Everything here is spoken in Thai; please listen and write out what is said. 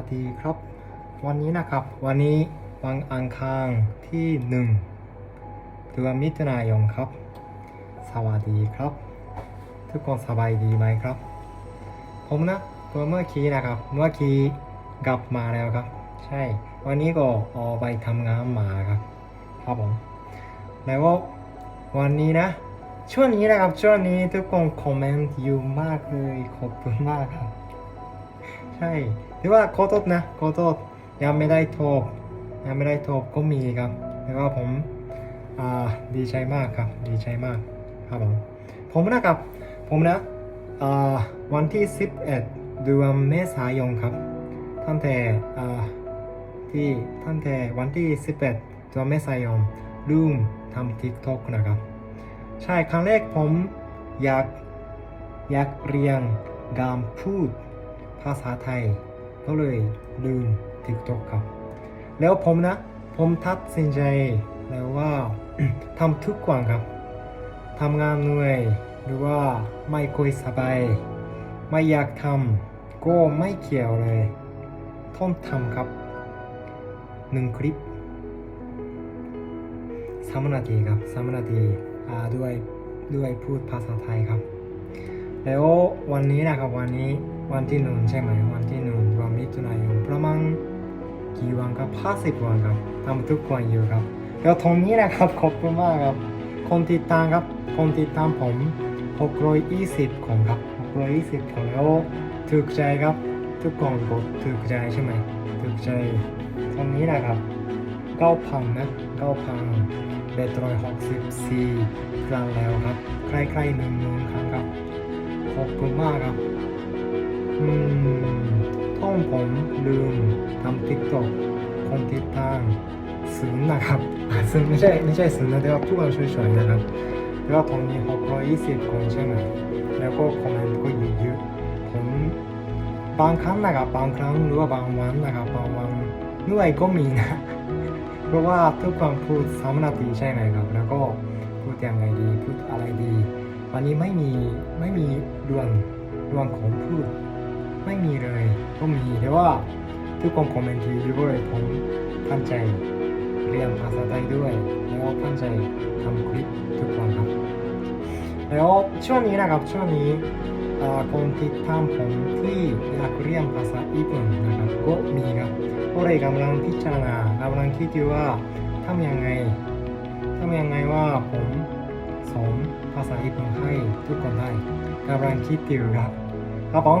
วัสดีครับ วันนี้นะครับ วันนี้วันอังคารที่หนึ่งเดือนมิถุนายนครับ สวัสดีครับ ทุกคนสบายดีไหมครับ ผมนะตัวเมื่อกี้นะครับ เมื่อกี้กลับมาแล้วครับ ใช่ วันนี้ก็ออกไปทำงานมาครับ ครับผมแล้ววันนี้นะ ช่วงนี้นะครับ ช่วงนี้ทุกคนคอมเมนต์เยอะมากเลย ขอบคุณมากครับ ใช่ หรือว่าขอโทษนะขอโทษยังไม่ได้โทบยังไม่ได้โทบก็มีครับแต่ว่าผมดีใจมากครับ ดีใจมากครับผมผมนะครับ ผมนะวันที่ 11เดือนเมษายนครับตั้งแต่ที่ตั้งแต่วันที่ 11เดือนเมษายนลืมทำ TikTok นะครับ ใช่ครั้งแรกผมอยากอยากเรียนการพูด ภาษาไทย ก็เลยลืม TikTok ครับ แล้วผมนะ ผมตัดสินใจแล้วว่าทำทุกวันครับทำงานเหนื่อย หรือว่าไม่ค่อยสบาย ไม่อยากทำก็ไม่เกี่ยวเลยต้องทำครับหนึ่งคลิปสามนาทีครับสามนาทีาด้วยด้วยพูดภาษาไทยครับ แล้ววันนี้นะครับวันนี้ วันที่หนึ่งใช่ไหมวันที่หนึ่งวันมิถุนายนประมาณกี่วันครับห้าสิบวันครับทำทุกวันอยู่ครับแล้วตรงนี้นะครับขอบคุณมากครับ คนติดตามครับ คนติดตามผม620คนครับ620คนแล้วถูกใจครับ ทุกคนกดถูกใจใช่ไหมถูกใจตรงนี้นะครับเก้าพันนะเก้าพันเบ็ดร้อยหกสิบสี่ครั้งแล้วครับใกล้ๆหนึ่งครั้งครับขอบคุณมากครับ ท่องผมลืมทำติ๊กต็อกคนติดตามศูนย์นะครับอะศูนไม่ใช่ไม่ใช่ศูนย์นะแต่ว่าผู้กันช่วยๆนะครับแล้วก็ตรงนี้หกร้อยยี่สิบคนใช่ไหมแล้วก็คอมเมนต์ก็เยอะๆผมบางครั้งนะครับบางครั้งหรือว่าบางวันนะครับบางวันเหนื่อยก็มีนะ เพราะว่าทุกคนพูดสามนาทีใช่ไหมครับ แล้วก็พูดยังไงดีพูดอะไรดี วันนี้ไม่มีไม่มีดวงดวงของพูด ไม่มีเลยก็มีแต่ว่าทุกคนคอมเมนต์ดีด้วยผมตั้งใจเรียนภาษาไทยด้วย แล้วตั้งใจทำคลิปทุกวันครับ แล้วช่วงนี้นะครับช่วงนี้อ่าคนติดตามผมที่อยากเรียนภาษาญี่ปุ่นนะครับก็มีครับก็เลยกำลังพิจารณากำลังคิดอยู่ว่าทำยังไงทำยังไงว่าผมสอนภาษาญี่ปุ่นให้ทุกคนได้กำลังคิดอยู่ครับครับผม